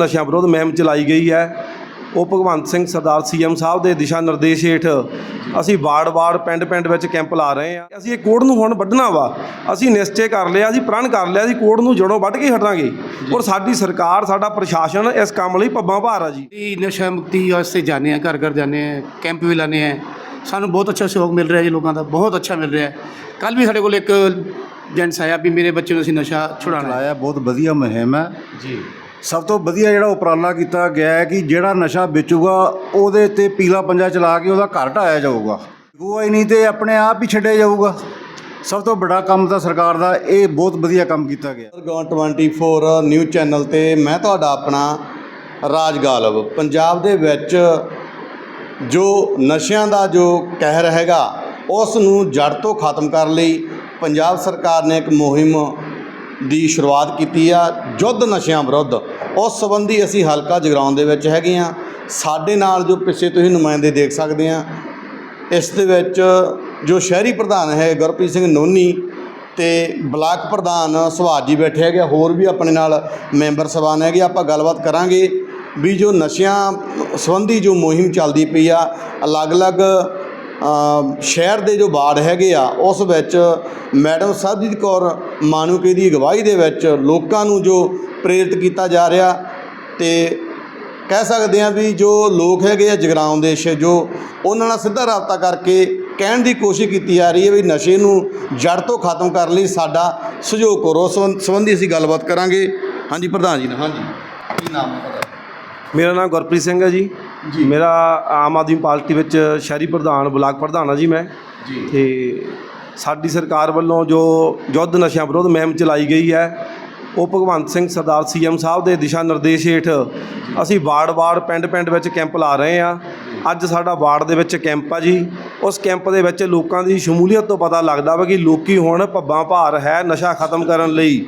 ਨਸ਼ਿਆਂ ਵਿਰੁੱਧ ਮੁਹਿੰਮ ਚਲਾਈ ਗਈ ਹੈ। ਉਹ ਭਗਵੰਤ ਸਿੰਘ ਸਰਦਾਰ ਸੀਐਮ ਸਾਹਿਬ ਦੇ ਦਿਸ਼ਾ ਨਿਰਦੇਸ਼ ਹੇਠ ਅਸੀਂ ਵਾਰਡ-ਵਾਰਡ ਪਿੰਡ-ਪਿੰਡ ਵਿੱਚ ਕੈਂਪ ਲਾ ਰਹੇ ਹਾਂ। ਅਸੀਂ ਇਹ ਕੋੜ ਨੂੰ ਹੁਣ ਵੱਢਣਾ ਵਾ। ਅਸੀਂ ਨਿਸ਼ਚੈ ਕਰ ਲਿਆ ਅਸੀਂ ਪ੍ਰਣ ਕਰ ਲਿਆ ਅਸੀਂ ਕੋੜ ਨੂੰ ਜੜੋਂ ਵੱਢ ਕੇ ਹਟਾਂਗੇ। ਔਰ ਸਾਡੀ ਸਰਕਾਰ ਸਾਡਾ ਪ੍ਰਸ਼ਾਸਨ ਇਸ ਕੰਮ ਲਈ ਪੱਬਾਂ ਭਾਰ ਆ ਜੀ। ਨਸ਼ਾ ਮੁਕਤੀ ਵਾਸਤੇ ਜਾਂਦੇ ਹਾਂ ਘਰ ਘਰ ਜਾਂਦੇ ਹਾਂ ਕੈਂਪ ਵੀ ਲਾਉਂਦੇ ਹਾਂ। ਸਾਨੂੰ ਬਹੁਤ ਅੱਛਾ ਸਹਿਯੋਗ ਮਿਲ ਰਿਹਾ ਜੀ ਲੋਕਾਂ ਦਾ ਬਹੁਤ ਅੱਛਾ ਮਿਲ ਰਿਹਾ। ਕੱਲ ਵੀ ਸਾਡੇ ਕੋਲ ਇੱਕ ਜੈਂਟਸ ਆਇਆ ਵੀ ਮੇਰੇ ਬੱਚੇ ਨੂੰ ਅਸੀਂ ਨਸ਼ਾ ਛੁਡਾਉਣਾ ਹੈ। ਚਲਾਇਆ ਬਹੁਤ ਵਧੀਆ ਮੁਹਿੰਮ ਹੈ। ਜੀ। ਸਭ ਤੋਂ ਵਧੀਆ ਜਿਹੜਾ ਉਪਰਾਲਾ ਕੀਤਾ ਗਿਆ ਹੈ ਕਿ ਜਿਹੜਾ ਨਸ਼ਾ ਵੇਚੂਗਾ, ਉਹਦੇ ਤੇ ਪੀਲਾ ਪੰਜਾ ਚਲਾ ਕੇ ਉਹਦਾ ਘਰ ਢਾਇਆ ਜਾਊਗਾ। ਵਿਕੂਗਾ ਹੀ ਨਹੀਂ ਤੇ ਆਪਣੇ ਆਪ ਹੀ ਛੱਡਿਆ ਜਾਊਗਾ। ਸਭ ਤੋਂ ਵੱਡਾ ਕੰਮ ਤਾਂ ਸਰਕਾਰ ਦਾ, ਇਹ ਬਹੁਤ ਵਧੀਆ ਕੰਮ ਕੀਤਾ ਗਿਆ। ਗੌਨ 24 ਨਿਊਜ਼ ਚੈਨਲ ਤੇ ਮੈਂ ਤੁਹਾਡਾ ਆਪਣਾ ਰਾਜ ਗਾਲਬ। ਪੰਜਾਬ ਦੇ ਵਿੱਚ ਜੋ ਨਸ਼ਿਆਂ ਦਾ ਜੋ ਕਹਿਰ ਹੈਗਾ, ਉਸ ਨੂੰ ਜੜ ਤੋਂ ਖਤਮ ਕਰਨ ਲਈ। ਪੰਜਾਬ ਸਰਕਾਰ ਨੇ ਇੱਕ ਮੁਹਿੰਮ ਦੀ ਸ਼ੁਰੂਆਤ ਕੀਤੀ ਆ ਯੁੱਧ ਨਸ਼ਿਆਂ ਵਿਰੁੱਧ। ਉਸ ਸੰਬੰਧੀ ਅਸੀਂ ਹਲਕਾ ਜਗਰਾਉਂ ਦੇ ਵਿੱਚ ਹੈਗੇ ਆ। ਸਾਡੇ ਨਾਲ ਜੋ ਪਿੱਛੇ ਤੁਸੀਂ ਨੁਮਾਇੰਦੇ ਦੇਖ ਸਕਦੇ ਆ ਇਸ ਦੇ ਵਿੱਚ ਜੋ ਸ਼ਹਿਰੀ ਪ੍ਰਧਾਨ ਹੈ ਗੁਰਪ੍ਰੀਤ ਸਿੰਘ ਨੋਨੀ ਤੇ ਬਲਾਕ ਪ੍ਰਧਾਨ ਸੁਭਾਸ਼ ਜੀ ਬੈਠੇ ਹੈਗੇ ਆ, ਹੋਰ ਵੀ ਆਪਣੇ ਨਾਲ ਮੈਂਬਰ ਸਭਾਨ ਹੈਗੇ ਆਪਾਂ ਗੱਲਬਾਤ ਕਰਾਂਗੇ ਵੀ ਜੋ ਨਸ਼ਿਆਂ ਸੰਬੰਧੀ ਜੋ ਮੁਹਿੰਮ ਚੱਲਦੀ ਪਈ ਆ ਅਲੱਗ-ਅਲੱਗ ਸ਼ਹਿਰ ਦੇ ਜੋ ਵਾਰਡ ਹੈਗੇ ਆ, ਉਸ ਵਿੱਚ ਮੈਡਮ ਸਰਬਜੀਤ ਕੌਰ ਮਾਨੂਕੇ ਦੀ ਅਗਵਾਈ ਦੇ ਵਿੱਚ ਲੋਕਾਂ ਨੂੰ ਜੋ ਪ੍ਰੇਰਿਤ ਕੀਤਾ ਜਾ ਰਿਹਾ ਤੇ ਕਹਿ ਸਕਦੇ ਹਾਂ ਵੀ ਜੋ ਲੋਕ ਹੈਗੇ ਆ ਜਗਰਾਉਂ ਦੇ ਜੋ ਉਹਨਾਂ ਨਾਲ ਸਿੱਧਾ ਰਾਬਤਾ ਕਰਕੇ ਕਹਿਣ ਦੀ ਕੋਸ਼ਿਸ਼ ਕੀਤੀ ਜਾ ਰਹੀ ਹੈ ਵੀ ਨਸ਼ੇ ਨੂੰ ਜੜ ਤੋਂ ਖਤਮ ਕਰਨ ਲਈ ਸਾਡਾ ਸਹਿਯੋਗ ਕਰੋ। ਸੰਬੰਧ- ਸੰਬੰਧੀ ਅਸੀਂ ਗੱਲਬਾਤ ਕਰਾਂਗੇ। ਹਾਂਜੀ, ਪ੍ਰਧਾਨ ਜੀ ਨਾਲ ਹਾਂਜੀ। ਕੀ ਨਾਮ ਹੈ ਤੁਹਾਡਾ? ਮੇਰਾ ਨਾਮ ਗੁਰਪ੍ਰੀਤ ਸਿੰਘ ਹੈ ਜੀ। ਮੇਰਾ ਆਮ ਆਦਮੀ ਪਾਰਟੀ ਵਿੱਚ ਸ਼ਹਿਰੀ ਪ੍ਰਧਾਨ ਬਲਾਕ ਪ੍ਰਧਾਨ ਹਾਂ ਜੀ ਮੈਂ। ਜੀ। ਤੇ ਸਾਡੀ ਸਰਕਾਰ ਵੱਲੋਂ ਜੋ ਯੁੱਧ ਨਸ਼ਿਆਂ ਵਿਰੁੱਧ ਮੁਹਿੰਮ ਚਲਾਈ ਗਈ ਹੈ ਉਹ ਭਗਵੰਤ ਸਿੰਘ ਸਰਦਾਰ ਸੀਐਮ ਸਾਹਿਬ ਦੇ ਦਿਸ਼ਾ ਨਿਰਦੇਸ਼ ਹੇਠ ਅਸੀਂ ਵਾਰਡ-ਵਾਰਡ ਪਿੰਡ-ਪਿੰਡ ਵਿੱਚ ਕੈਂਪ ਲਾ ਰਹੇ ਹਾਂ। ਅੱਜ ਸਾਡਾ ਵਾਰਡ ਦੇ ਵਿੱਚ ਕੈਂਪ ਆ ਜੀ। ਉਸ ਕੈਂਪ ਦੇ ਵਿੱਚ ਲੋਕਾਂ ਦੀ ਸ਼ਮੂਲੀਅਤ ਤੋਂ ਪਤਾ ਲੱਗਦਾ ਵਾ ਕਿ ਲੋਕੀ ਹੁਣ ਪੱਬਾਂ ਭਾਰ ਹੈ ਨਸ਼ਾ ਖਤਮ ਕਰਨ ਲਈ।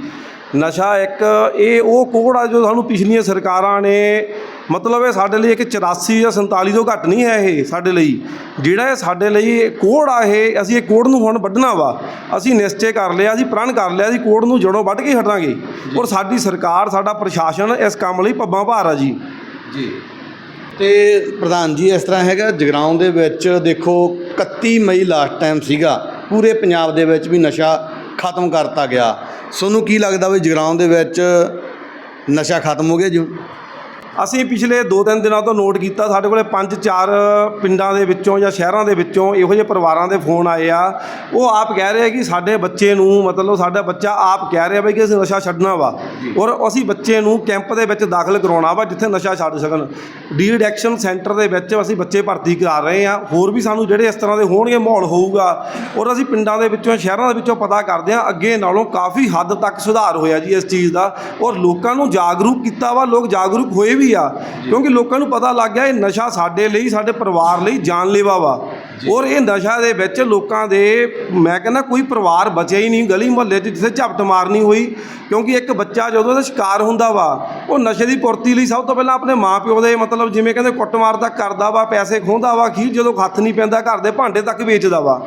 ਨਸ਼ਾ ਇੱਕ ਇਹ ਉਹ ਕੋੜ ਆ ਜੋ ਸਾਨੂੰ ਪਿਛਲੀਆਂ ਸਰਕਾਰਾਂ ਨੇ ਮਤਲਬ ਇਹ ਸਾਡੇ ਲਈ ਇੱਕ 84 ਜਾਂ 47 ਤੋਂ ਘੱਟ ਨਹੀਂ ਹੈ ਇਹ ਸਾਡੇ ਲਈ। ਜਿਹੜਾ ਇਹ ਸਾਡੇ ਲਈ ਕੋੜ ਆ ਇਹ ਅਸੀਂ ਇਹ ਕੋੜ ਨੂੰ ਹੁਣ ਵੱਢਣਾ ਵਾ। ਅਸੀਂ ਨਿਸ਼ਚੈ ਕਰ ਲਿਆ ਅਸੀਂ ਪ੍ਰਣ ਕਰ ਲਿਆ ਅਸੀਂ ਕੋੜ ਨੂੰ ਜੜੋਂ ਵੱਢ ਕੇ ਹਟਾਂਗੇ। ਔਰ ਸਾਡੀ ਸਰਕਾਰ ਸਾਡਾ ਪ੍ਰਸ਼ਾਸਨ ਇਸ ਕੰਮ ਲਈ ਪੱਬਾਂ ਭਾਰ ਆ ਜੀ। ਜੀ। ਤੇ ਪ੍ਰਧਾਨ ਜੀ ਇਸ ਤਰ੍ਹਾਂ ਹੈਗਾ ਜਗਰਾਉਂ ਦੇ ਵਿੱਚ ਦੇਖੋ 31 ਮਈ ਲਾਸਟ ਟਾਈਮ ਸੀਗਾ। ਪੂਰੇ ਪੰਜਾਬ ਦੇ ਵਿੱਚ ਵੀ ਨਸ਼ਾ ਖਤਮ ਕਰਤਾ ਗਿਆ। ਤੁਹਾਨੂੰ ਕੀ ਲੱਗਦਾ ਵੀ ਜਗਰਾਉਂ ਦੇ ਵਿੱਚ ਨਸ਼ਾ ਖਤਮ ਹੋ ਗਿਆ ਜੀ? ਅਸੀਂ ਪਿਛਲੇ 2-3 ਦਿਨਾਂ ਤੋਂ ਨੋਟ ਕੀਤਾ, ਸਾਡੇ ਕੋਲੇ 5-4 ਪਿੰਡਾਂ ਦੇ ਵਿੱਚੋਂ ਜਾਂ ਸ਼ਹਿਰਾਂ ਦੇ ਵਿੱਚੋਂ ਇਹੋ ਜਿਹੇ ਪਰਿਵਾਰਾਂ ਦੇ ਫੋਨ ਆਏ ਆ। ਉਹ ਆਪ ਕਹਿ ਰਹੇ ਆ ਕਿ ਸਾਡੇ ਬੱਚੇ ਨੂੰ, ਮਤਲਬ ਸਾਡਾ ਬੱਚਾ ਆਪ ਕਹਿ ਰਿਹਾ ਬਈ ਕਿ ਅਸੀਂ ਨਸ਼ਾ ਛੱਡਣਾ ਵਾ ਔਰ ਅਸੀਂ ਬੱਚੇ ਨੂੰ ਕੈਂਪ ਦੇ ਵਿੱਚ ਦਾਖਲ ਕਰਾਉਣਾ ਵਾ ਜਿੱਥੇ ਨਸ਼ਾ ਛੱਡ ਸਕਣ। ਡੀ ਐਡਿਕਸ਼ਨ ਸੈਂਟਰ ਦੇ ਵਿੱਚ ਅਸੀਂ ਬੱਚੇ ਭਰਤੀ ਕਰਾ ਰਹੇ ਆ। ਹੋਰ ਵੀ ਸਾਨੂੰ ਜਿਹੜੇ ਇਸ ਤਰ੍ਹਾਂ ਦੇ ਹੋਣਗੇ, ਮਾਹੌਲ ਹੋਊਗਾ ਔਰ ਅਸੀਂ ਪਿੰਡਾਂ ਦੇ ਵਿੱਚੋਂ, ਸ਼ਹਿਰਾਂ ਦੇ ਵਿੱਚੋਂ ਪਤਾ ਕਰਦੇ ਆ, ਅੱਗੇ ਨਾਲੋਂ ਕਾਫੀ ਹੱਦ ਤੱਕ ਸੁਧਾਰ ਹੋਇਆ ਜੀ ਇਸ ਚੀਜ਼ ਦਾ ਔਰ ਲੋਕਾਂ ਨੂੰ ਜਾਗਰੂਕ ਕੀਤਾ ਵਾ। ਲੋਕ ਜਾਗਰੂਕ ਹੋਏ ਵੀ ਆ। ਕਿਉਂਕਿ ਲੋਕਾਂ ਨੂੰ ਪਤਾ ਲੱਗ ਗਿਆ ਇਹ ਨਸ਼ਾ ਸਾਡੇ ਲਈ ਸਾਡੇ ਪਰਿਵਾਰ ਲਈ ਜਾਨਲੇਵਾ ਵਾ। ਔਰ ਇਹ ਨਸ਼ਾ ਦੇ ਵਿੱਚ ਲੋਕਾਂ ਦੇ, ਮੈਂ ਕਹਿੰਦਾ ਕੋਈ ਪਰਿਵਾਰ ਬਚਿਆ ਹੀ ਨਹੀਂ, ਗਲੀ ਮੁਹੱਲੇ 'ਚ ਜਿੱਥੇ ਝਪਟ ਮਾਰਨੀ ਹੋਈ, ਕਿਉਂਕਿ ਇੱਕ ਬੱਚਾ ਜਦੋਂ ਦਾ ਸ਼ਿਕਾਰ ਹੁੰਦਾ ਵਾ, ਉਹ ਨਸ਼ੇ ਦੀ ਪੂਰਤੀ ਲਈ ਸਭ ਤੋਂ ਪਹਿਲਾਂ ਆਪਣੇ ਮਾਪਿਓ ਦੇ ਮਤਲਬ ਜਿਵੇਂ ਕਹਿੰਦੇ ਕੁੱਟਮਾਰ ਤੱਕ ਕਰਦਾ ਵਾ, ਪੈਸੇ ਖੋਹਦਾ ਵਾ ਖੀਰ ਜਦੋਂ ਹੱਥ ਨਹੀਂ ਪੈਂਦਾ, ਘਰ ਦੇ ਭਾਂਡੇ ਤੱਕ ਵੇਚਦਾ ਵਾ।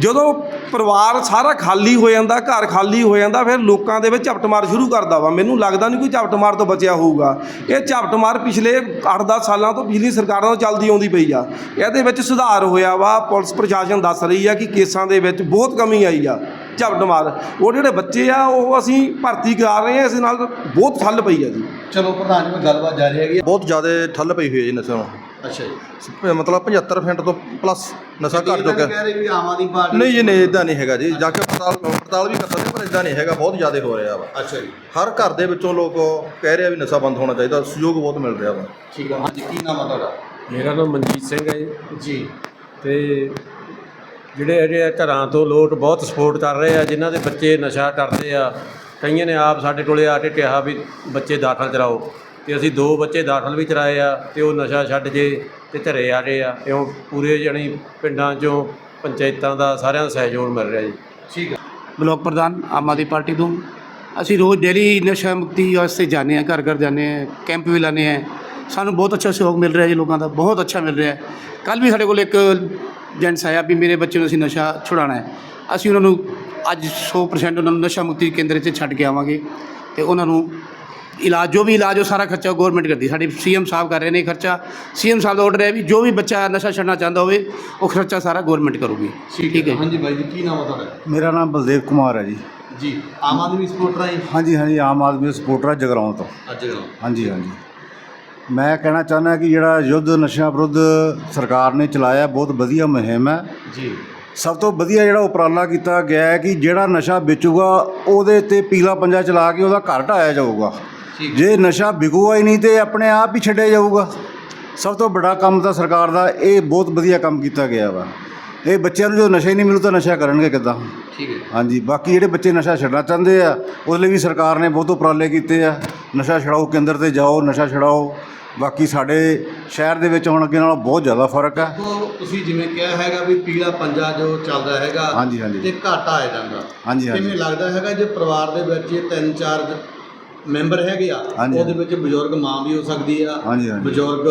ਜਦੋਂ ਪਰਿਵਾਰ ਸਾਰਾ ਖਾਲੀ ਹੋ ਜਾਂਦਾ, ਘਰ ਖਾਲੀ ਹੋ ਜਾਂਦਾ, ਫਿਰ ਲੋਕਾਂ ਦੇ ਵਿੱਚ ਝਪਟ ਮਾਰ ਸ਼ੁਰੂ ਕਰਦਾ ਵਾ। ਮੈਨੂੰ ਲੱਗਦਾ ਨਹੀਂ ਕੋਈ ਝਪਟ ਮਾਰ ਤੋਂ ਬਚਿਆ ਹੋਊਗਾ। ਇਹ ਝਪਟ ਮਾਰ ਪਿਛਲੇ 8-10 ਸਾਲਾਂ ਤੋਂ ਪਿਛਲੀ ਸਰਕਾਰਾਂ ਤੋਂ ਚੱਲਦੀ ਆਉਂਦੀ ਪਈ ਆ। ਇਹਦੇ ਵਿੱਚ ਸੁਧਾਰ ਹੋਇਆ ਵਾ। ਪੁਲਿਸ ਪ੍ਰਸ਼ਾਸਨ ਦੱਸ ਰਹੀ ਆ ਕਿ ਕੇਸਾਂ ਦੇ ਵਿੱਚ ਬਹੁਤ ਕਮੀ ਆਈ ਆ ਝਪਟ ਮਾਰ। ਉਹ ਜਿਹੜੇ ਬੱਚੇ ਆ ਉਹ ਅਸੀਂ ਭਰਤੀ ਕਰਾ ਰਹੇ ਆ ਇਸ ਨਾਲ ਬਹੁਤ ਠੱਲ ਪਈ ਆ ਜੀ। ਚਲੋ ਪ੍ਰਧਾਨ ਜੀ ਗੱਲਬਾਤ ਜਾਰੀ ਹੈਗੀ ਬਹੁਤ ਜ਼ਿਆਦਾ ਠੱਲ ਪਈ ਹੋਈ ਹੈ ਜੀ ਨਸ਼ੇ ਨੂੰ ਅੱਛਾ ਜੀ। ਮਤਲਬ 75% ਤੋਂ ਪਲੱਸ ਨਸ਼ਾ ਘਟ ਪਾਰਟੀ ਨਹੀਂ ਜੀ ਨਹੀਂ ਇਦਾਂ ਨਹੀਂ ਹੈਗਾ ਜੀ। ਜਾ ਕੇ ਪੜਤਾਲ ਪੜਤਾਲ ਵੀ ਕਰ ਸਕਦੇ ਪਰ ਇਦਾਂ ਨਹੀਂ ਹੈਗਾ। ਬਹੁਤ ਜ਼ਿਆਦਾ ਹੋ ਰਿਹਾ ਵਾ। ਅੱਛਾ ਜੀ। ਹਰ ਘਰ ਦੇ ਵਿੱਚੋਂ ਲੋਕ ਕਹਿ ਰਹੇ ਆ ਵੀ ਨਸ਼ਾ ਬੰਦ ਹੋਣਾ ਚਾਹੀਦਾ। ਸਹਿਯੋਗ ਬਹੁਤ ਮਿਲ ਰਿਹਾ ਵਾ। ਠੀਕ ਹੈ ਹਾਂਜੀ ਕੀ ਨਾਮ ਆ ਤੁਹਾਡਾ? ਮੇਰਾ ਨਾਮ ਮਨਜੀਤ ਸਿੰਘ ਹੈ ਜੀ। ਜੀ ਤੇ ਜਿਹੜੇ ਅਜੇ ਘਰਾਂ ਤੋਂ ਲੋਕ ਬਹੁਤ ਸਪੋਰਟ ਕਰ ਰਹੇ ਆ, ਜਿਨ੍ਹਾਂ ਦੇ ਬੱਚੇ ਨਸ਼ਾ ਕਰਦੇ ਆ, ਕਈਆਂ ਨੇ ਆਪ ਸਾਡੇ ਕੋਲੇ ਆ ਕੇ ਕਿਹਾ ਵੀ ਬੱਚੇ ਦਾਖਲ ਕਰਾਓ। ਅਤੇ ਅਸੀਂ ਦੋ ਬੱਚੇ ਦਾਖਲ ਵੀ ਕਰਾਏ ਆ ਅਤੇ ਉਹ ਨਸ਼ਾ ਛੱਡ ਜੇ ਅਤੇ ਘਰੇ ਆ ਰਹੇ ਆ। ਇਉਂ ਪੂਰੇ ਜਾਣੀ ਪਿੰਡਾਂ 'ਚੋਂ ਪੰਚਾਇਤਾਂ ਦਾ ਸਾਰਿਆਂ ਦਾ ਸਹਿਯੋਗ ਮਿਲ ਰਿਹਾ ਜੀ। ਠੀਕ ਹੈ ਬਲਾਕ ਪ੍ਰਧਾਨ, ਆਮ ਆਦਮੀ ਪਾਰਟੀ ਤੋਂ। ਅਸੀਂ ਰੋਜ਼ ਡੇਲੀ ਨਸ਼ਾ ਮੁਕਤੀ ਵਾਸਤੇ ਜਾਂਦੇ ਹਾਂ ਘਰ ਘਰ ਜਾਂਦੇ ਹਾਂ ਕੈਂਪ ਵੀ ਲਾਉਂਦੇ ਹਾਂ ਸਾਨੂੰ ਬਹੁਤ ਅੱਛਾ ਸਹਿਯੋਗ ਮਿਲ ਰਿਹਾ ਜੀ ਲੋਕਾਂ ਦਾ ਬਹੁਤ ਅੱਛਾ ਮਿਲ ਰਿਹਾ ਕੱਲ ਵੀ ਸਾਡੇ ਕੋਲ ਇੱਕ ਜੈਂਟਸ ਆਇਆ ਵੀ ਮੇਰੇ ਬੱਚੇ ਨੂੰ ਅਸੀਂ ਨਸ਼ਾ ਛੁਡਾਉਣਾ ਹੈ। ਅਸੀਂ ਉਹਨਾਂ ਨੂੰ ਅੱਜ 100% ਉਹਨਾਂ ਨੂੰ ਨਸ਼ਾ ਮੁਕਤੀ ਕੇਂਦਰ 'ਚ ਛੱਡ ਕੇ ਆਵਾਂਗੇ ਤੇ ਉਹਨਾਂ ਨੂੰ ਇਲਾਜ ਜੋ ਵੀ ਇਲਾਜ ਉਹ ਸਾਰਾ ਖਰਚਾ ਗਵਰਨਮੈਂਟ ਕਰਦੀ ਸਾਡੀ ਸੀਐਮ ਸਾਹਿਬ ਕਰ ਰਹੇ ਨੇ ਖਰਚਾ। ਸੀਐਮ ਸਾਹਿਬ ਦਾ ਆਰਡਰ ਹੈ ਵੀ ਜੋ ਵੀ ਬੱਚਾ ਨਸ਼ਾ ਛੱਡਣਾ ਚਾਹੁੰਦਾ ਹੋਵੇ ਉਹ ਖਰਚਾ ਸਾਰਾ ਗਵਰਨਮੈਂਟ ਕਰੂਗੀ। ਠੀਕ ਹੈ। ਹਾਂਜੀ ਬਾਈ ਜੀ ਕੀ ਨਾਮ ਆ ਤੁਹਾਡਾ? ਮੇਰਾ ਨਾਮ ਬਲਦੇਵ ਕੁਮਾਰ ਹੈ ਜੀ। ਜੀ ਆਮ ਆਦਮੀ ਸਪੋਰਟਰ ਆਈ ਹਾਂਜੀ ਹਾਂਜੀ ਆਮ ਆਦਮੀ ਸਪੋਰਟਰ ਹੈ ਜਗਰਾਉਂ ਤੋਂ। ਅੱਜ ਹਾਂਜੀ ਹਾਂਜੀ। ਮੈਂ ਕਹਿਣਾ ਚਾਹੁੰਦਾ ਕਿ ਜਿਹੜਾ ਯੁੱਧ ਨਸ਼ਿਆਂ ਵਿਰੁੱਧ ਸਰਕਾਰ ਨੇ ਚਲਾਇਆ ਬਹੁਤ ਵਧੀਆ ਮੁਹਿੰਮ ਹੈ। ਜੀ। ਸਭ ਤੋਂ ਵਧੀਆ ਜਿਹੜਾ ਉਪਰਾਲਾ ਕੀਤਾ ਗਿਆ ਹੈ ਕਿ ਜਿਹੜਾ ਨਸ਼ਾ ਵੇਚੂਗਾ ਉਹਦੇ ਤੇ ਪੀਲਾ ਪੰਜਾ ਚਲਾ ਕੇ ਉਹਦਾ ਘਰ ਢਾਇਆ ਜਾਊਗਾ। ਜੇ ਨਸ਼ਾ ਵਿਕੂਗਾ ਹੀ ਨਹੀਂ ਤੇ ਆਪਣੇ ਆਪ ਹੀ ਛੱਡਿਆ ਜਾਊਗਾ। ਸਭ ਤੋਂ ਵੱਡਾ ਕੰਮ ਤਾਂ ਸਰਕਾਰ ਦਾ ਇਹ ਬਹੁਤ ਵਧੀਆ ਕੰਮ ਕੀਤਾ ਗਿਆ ਵਾ। ਇਹ ਬੱਚਿਆਂ ਨੂੰ ਜੋ ਨਸ਼ਾ ਹੀ ਨਹੀਂ ਮਿਲੂ ਤਾਂ ਨਸ਼ਾ ਕਰਨਗੇ ਕਿੱਦਾਂ? ਠੀਕ ਹੈ ਹਾਂਜੀ ਬਾਕੀ ਜਿਹੜੇ ਬੱਚੇ ਨਸ਼ਾ ਛੱਡਣਾ ਚਾਹੁੰਦੇ ਆ ਉਹਦੇ ਲਈ ਵੀ ਸਰਕਾਰ ਨੇ ਬਹੁਤ ਉਪਰਾਲੇ ਕੀਤੇ ਆ। ਨਸ਼ਾ ਛਡਾਓ ਕੇਂਦਰ ਤੇ ਜਾਓ ਨਸ਼ਾ ਛਡਾਓ। ਬਾਕੀ ਸਾਡੇ ਸ਼ਹਿਰ ਦੇ ਵਿੱਚ ਹੁਣ ਅੱਗੇ ਨਾਲੋਂ ਬਹੁਤ ਜ਼ਿਆਦਾ ਫ਼ਰਕ ਹੈ ਤੁਸੀਂ ਜਿਵੇਂ ਕਿਹਾ ਹੈਗਾ ਵੀ ਪੀਲਾ ਪੰਜਾ ਜੋ ਚੱਲਦਾ ਹੈਗਾ ਹਾਂਜੀ, ਹਾਂਜੀ। ਤੇ ਘਾਟਾ ਆ ਜਾਂਦਾ। ਹਾਂਜੀ, ਹਾਂਜੀ। ਕਿਵੇਂ ਲੱਗਦਾ ਹੈਗਾ ਜੇ ਪਰਿਵਾਰ ਦੇ ਵਿੱਚ ਇਹ ਤਿੰਨ ਚਾਰ ਮੈਂਬਰ ਹੈਗੇ ਆ ਹਾਂਜੀ, ਉਹਦੇ ਵਿੱਚ ਬਜ਼ੁਰਗ ਮਾਂ ਵੀ ਹੋ ਸਕਦੀ ਆ ਹਾਂਜੀ, ਹਾਂਜੀ। ਬਜ਼ੁਰਗ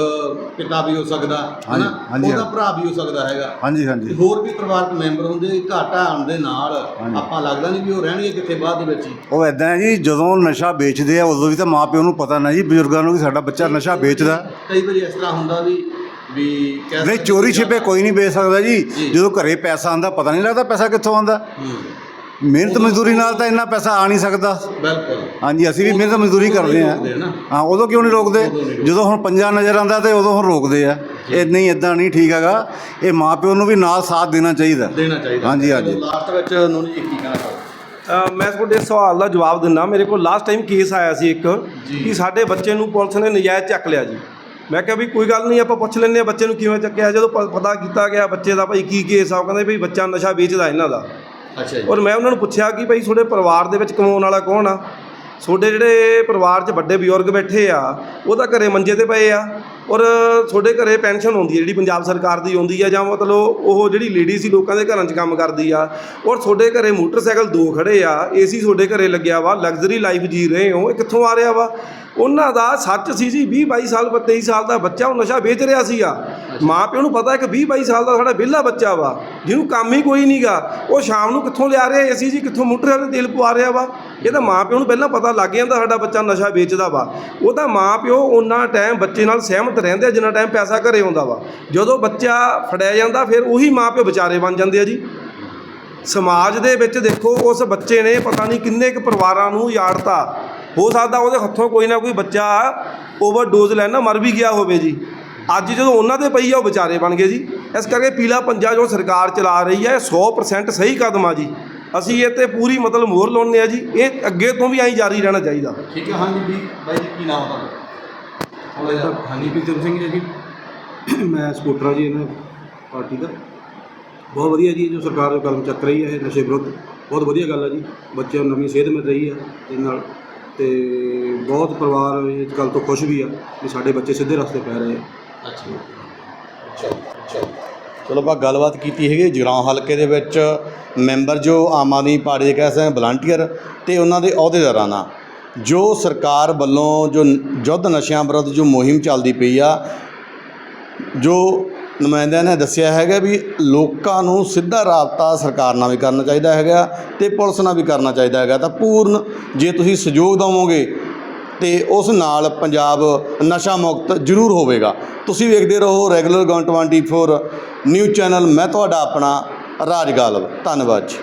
ਪਿਤਾ ਵੀ ਹੋ ਸਕਦਾ ਹਾਂਜੀ, ਉਹਦਾ। ਭਰਾ ਵੀ ਹੋ ਸਕਦਾ ਹੈਗਾ। ਹਾਂਜੀ ਤੇ ਹਾਂਜੀ ਹੋਰ ਵੀ ਪਰਿਵਾਰਕ ਮੈਂਬਰ ਹੁੰਦੇ ਘਾਟਾ ਆਉਣ ਦੇ ਨਾਲ ਹਾਂਜੀ। ਆਪਾਂ ਲੱਗਦਾ ਨਹੀਂ ਵੀ ਉਹ ਰਹਿਣਗੇ ਕਿੱਥੇ ਬਾਅਦ ਦੇ ਵਿੱਚ ਹੀ। ਉਹ ਐਦਾਂ ਹੈ ਜੀ ਜਦੋਂ ਨਸ਼ਾ ਵੇਚਦੇ ਆ ਉਦੋਂ ਵੀ ਤਾਂ ਮਾਪਿਓ ਨੂੰ ਪਤਾ ਨਾ ਜੀ ਬਜ਼ੁਰਗਾਂ ਨੂੰ ਕਿ ਸਾਡਾ ਬੱਚਾ ਨਸ਼ਾ ਵੇਚਦਾ। ਕਈ ਵਾਰੀ ਇਸ ਤਰ੍ਹਾਂ ਹੁੰਦਾ ਵੀ ਵੀ ਕਹਿ ਨਹੀਂ ਸਕਦੇ ਚੋਰੀ ਛਿਪੇ ਕੋਈ ਨਹੀਂ ਵੇਚ ਸਕਦਾ ਜੀ। ਜੀ। ਜਦੋਂ ਘਰੇ ਪੈਸਾ ਆਂਦਾ ਪਤਾ ਨਹੀਂ ਲੱਗਦਾ ਪੈਸਾ ਕਿੱਥੋਂ ਆਂਦਾ ਹੂੰ, ਮਿਹਨਤ ਮਜ਼ਦੂਰੀ ਨਾਲ ਤਾਂ ਇੰਨਾ ਪੈਸਾ ਆ ਨਹੀਂ ਸਕਦਾ। ਬਿਲਕੁਲ। ਹਾਂਜੀ ਅਸੀਂ ਵੀ ਮਿਹਨਤ ਮਜ਼ਦੂਰੀ ਕਰਦੇ ਆ ਨਾ। ਹਾਂ ਉਦੋਂ ਕਿਉਂ ਨਹੀਂ ਰੋਕਦੇ? ਜਦੋਂ ਹੁਣ ਪੰਜਾ ਨਜ਼ਰ ਆਂਦਾ ਤੇ ਉਦੋਂ ਹੁਣ ਰੋਕਦੇ ਆ। ਇਹ ਨਹੀਂ ਇਦਾਂ ਨਹੀਂ ਠੀਕ ਹੈਗਾ। ਇਹ ਮਾਪਿਓ ਨੂੰ ਵੀ ਨਾਲ ਸਾਥ ਦੇਣਾ ਚਾਹੀਦਾ। ਦੇਣਾ ਚਾਹੀਦਾ। ਹਾਂਜੀ, ਹਾਂਜੀ। ਲਾਸਟ ਵਿੱਚ ਨੂਨੀ ਜੀ ਕੀ ਕਹਿਣਾ ਮੈਂ ਤੁਹਾਡੇ ਸਵਾਲ ਦਾ ਜਵਾਬ ਦਿੰਦਾ। ਮੇਰੇ ਕੋਲ ਲਾਸਟ ਟਾਈਮ ਕੇਸ ਆਇਆ ਸੀ ਇੱਕ ਕਿ ਸਾਡੇ ਬੱਚੇ ਨੂੰ ਪੁਲਿਸ ਨੇ ਨਜਾਇਜ਼ ਚੱਕ ਲਿਆ ਜੀ। ਮੈਂ ਕਿਹਾ ਵੀ ਕੋਈ ਗੱਲ ਨਹੀਂ ਆਪਾਂ ਪੁੱਛ ਲੈਂਦੇ ਆ ਬੱਚੇ ਨੂੰ ਕਿਵੇਂ ਚੱਕਿਆ। ਜਦੋਂ ਪ- ਪਤਾ ਕੀਤਾ ਗਿਆ ਬੱਚੇ ਦਾ ਭਾਈ ਕੀ ਕੇਸ ਆ ਉਹ ਕਹਿੰਦੇ ਵੀ ਬੱਚਾ ਨਸ਼ਾ ਵੇਚਦਾ ਇਹਨਾਂ ਦਾ। ਅੱਛਾ ਜੀ। ਔਰ ਮੈਂ ਉਹਨਾਂ ਨੂੰ ਪੁੱਛਿਆ ਕਿ ਭਾਈ ਤੁਹਾਡੇ ਪਰਿਵਾਰ ਦੇ ਵਿੱਚ ਕਮਾਉਣ ਵਾਲਾ ਕੌਣ ਆ? ਤੁਹਾਡੇ ਜਿਹੜੇ ਪਰਿਵਾਰ 'ਚ ਵੱਡੇ ਬਜ਼ੁਰਗ ਬੈਠੇ ਆ ਉਹ ਤਾਂ ਘਰੇ ਮੰਜੇ ਤੇ ਪਏ ਆ। ਔਰ ਤੁਹਾਡੇ ਘਰੇ ਪੈਨਸ਼ਨ ਆਉਂਦੀ ਹੈ ਜਿਹੜੀ ਪੰਜਾਬ ਸਰਕਾਰ ਦੀ ਆਉਂਦੀ ਆ ਜਾਂ ਮਤਲਬ ਉਹ ਜਿਹੜੀ ਲੇਡੀ ਸੀ ਲੋਕਾਂ ਦੇ ਘਰਾਂ 'ਚ ਕੰਮ ਕਰਦੀ ਆ। ਔਰ ਤੁਹਾਡੇ ਘਰੇ ਮੋਟਰਸਾਈਕਲ ਦੋ ਖੜੇ ਆ ਏਸੀ ਤੁਹਾਡੇ ਘਰੇ ਲੱਗਿਆ ਵਾ ਲਗਜ਼ਰੀ ਲਾਈਫ ਜੀ ਰਹੇ ਹੋ, ਇਹ ਕਿੱਥੋਂ ਆ ਰਿਹਾ ਵਾ? ਉਹਨਾਂ ਦਾ ਸੱਚ ਸੀ ਜੀ 20 22 ਸਾਲ 23 ਸਾਲ ਦਾ ਬੱਚਾ ਉਹ ਨਸ਼ਾ ਵੇਚ ਰਿਹਾ ਸੀਗਾ। ਮਾਂ ਪਿਓ ਨੂੰ ਪਤਾ ਹੈ ਕਿ 20 22 ਸਾਲ ਦਾ ਸਾਡਾ ਵਿਹਲਾ ਬੱਚਾ ਵਾ, ਜਿਹਨੂੰ ਕੰਮ ਹੀ ਕੋਈ ਨਹੀਂਗਾ ਉਹ ਸ਼ਾਮ ਨੂੰ ਕਿੱਥੋਂ ਲਿਆ ਰਿਹਾ ਏਸੀ ਜੀ ਕਿੱਥੋਂ ਮੋਟਰ ਤੇ ਤੇਲ ਪਵਾ ਰਿਹਾ ਵਾ। ਇਹ ਤਾਂ ਮਾਂ ਪਿਓ ਨੂੰ ਪਹਿਲਾਂ ਪਤਾ ਲੱਗ ਜਾਂਦਾ ਸਾਡਾ ਬੱਚਾ ਨਸ਼ਾ ਵੇਚਦਾ ਵਾ। ਉਹਦਾ ਤਾਂ ਮਾਂ ਪਿਓ ਉਹਨਾਂ ਟਾਈਮ ਬੱਚੇ ਨਾਲ ਸਹਿਮਤ ਰਹਿੰਦੇ ਆ, ਜਿੰਨਾ ਟਾਈਮ ਪੈਸਾ ਘਰੇ ਆਉਂਦਾ ਵਾ। ਜਦੋਂ ਬੱਚਾ ਫੜਿਆ ਜਾਂਦਾ, ਫਿਰ ਉਹੀ ਮਾਂ ਪਿਓ ਵਿਚਾਰੇ ਬਣ ਜਾਂਦੇ ਆ ਜੀ। ਸਮਾਜ ਦੇ ਵਿੱਚ ਦੇਖੋ, ਉਸ ਬੱਚੇ ਨੇ ਪਤਾ ਨਹੀਂ ਕਿੰਨੇ ਕੁ ਪਰਿਵਾਰਾਂ ਨੂੰ ਯਾੜਤਾ। ਹੋ ਸਕਦਾ ਉਹਦੇ ਹੱਥੋਂ ਕੋਈ ਨਾ ਕੋਈ ਬੱਚਾ ਓਵਰਡੋਜ਼ ਲੈਣਾ ਮਰ ਵੀ ਗਿਆ ਹੋਵੇ ਜੀ। ਅੱਜ ਜਦੋਂ ਉਹਨਾਂ ਦੇ ਪਈ ਆ ਉਹ ਵਿਚਾਰੇ ਬਣ ਗਏ ਜੀ। ਇਸ ਕਰਕੇ ਪੀਲਾ ਪੰਜਾ ਜੋ ਸਰਕਾਰ ਚਲਾ ਰਹੀ ਹੈ ਇਹ 100% ਸਹੀ ਕਦਮ ਆ ਜੀ। ਅਸੀਂ ਇਹ ਤੇ ਪੂਰੀ ਮਤਲਬ ਮੋਹਰ ਲਾਉਂਦੇ ਆ ਜੀ। ਇਹ ਅੱਗੇ ਤੋਂ ਵੀ ਐਂ ਜਾਰੀ ਰਹਿਣਾ ਚਾਹੀਦਾ। ਠੀਕ ਹੈ ਹਾਂਜੀ ਵੀ ਬਾਈ ਜੀ ਕੀ ਨਾਮ ਆ ਤੁਹਾਡਾ? ਥੋੜਾ ਜਿਹਾ ਹਾਂਜੀ ਪ੍ਰੀਤਮ ਸਿੰਘ ਜੀ। ਮੈਂ ਸਪੋਰਟਰ ਹਾਂ ਜੀ ਇਹਨਾਂ ਪਾਰਟੀ ਦਾ। ਬਹੁਤ ਵਧੀਆ ਜੀ ਜੋ ਸਰਕਾਰ ਜੋ ਕਦਮ ਚੱਕ ਰਹੀ ਹੈ ਇਹ ਨਸ਼ੇ ਵਿਰੁੱਧ। ਬਹੁਤ ਵਧੀਆ ਗੱਲ ਹੈ ਜੀ। ਬੱਚਿਆਂ ਨੂੰ ਨਵੀਂ ਸੇਧ ਮਿਲ ਰਹੀ ਹੈ ਇਹਦੇ ਨਾਲ। ਤੇ ਬਹੁਤ ਪਰਿਵਾਰ ਇਸ ਗੱਲ ਤੋਂ ਖੁਸ਼ ਵੀ ਆ ਕਿ ਸਾਡੇ ਬੱਚੇ ਸਿੱਧੇ ਰਸਤੇ ਪੈ ਰਹੇ ਆ। ਚਲੋ ਆਪਾਂ ਗੱਲਬਾਤ ਕੀਤੀ ਹੈਗੀ ਜਗਰਾਉਂ ਹਲਕੇ ਦੇ ਵਿੱਚ ਮੈਂਬਰ ਜੋ ਆਮ ਆਦਮੀ ਪਾਰਟੀ ਦੇ ਕਹਿ ਸਕਦੇ ਵਲੰਟੀਅਰ ਤੇ ਉਹਨਾਂ ਦੇ ਅਹੁਦੇਦਾਰਾਂ ਨਾਲ। ਜੋ ਸਰਕਾਰ ਵੱਲੋਂ ਜੋ ਨ- ਯੁੱਧ ਨਸ਼ਿਆਂ ਵਿਰੁੱਧ ਜੋ ਮੁਹਿੰਮ ਚੱਲਦੀ ਪਈ ਆ, ਜੋ ਨੁਮਾਇੰਦਿਆਂ ਨੇ ਦੱਸਿਆ ਹੈਗਾ ਵੀ ਲੋਕਾਂ ਨੂੰ ਸਿੱਧਾ ਰਾਬਤਾ ਸਰਕਾਰ ਨਾਲ ਵੀ ਕਰਨਾ ਚਾਹੀਦਾ ਹੈਗਾ ਤੇ ਪੁਲਿਸ ਨਾਲ ਵੀ ਕਰਨਾ ਚਾਹੀਦਾ ਹੈਗਾ। ਤਾਂ ਪੂਰਨ ਜੇ ਤੁਸੀਂ ਸਹਿਯੋਗ ਦਵੋਗੇ ਤੇ ਉਸ ਨਾਲ ਪੰਜਾਬ ਨਸ਼ਾ ਮੁਕਤ ਜ਼ਰੂਰ ਹੋਵੇਗਾ। ਤੁਸੀਂ ਵੇਖਦੇ ਰਹੋ ਰੈਗੂਲਰ ਗਨ 24 ਨਿਊਜ਼ ਚੈਨਲ। ਮੈਂ ਤੁਹਾਡਾ ਆਪਣਾ ਰਾਜ ਗਾਲਬ ਧੰਨਵਾਦ ਜੀ।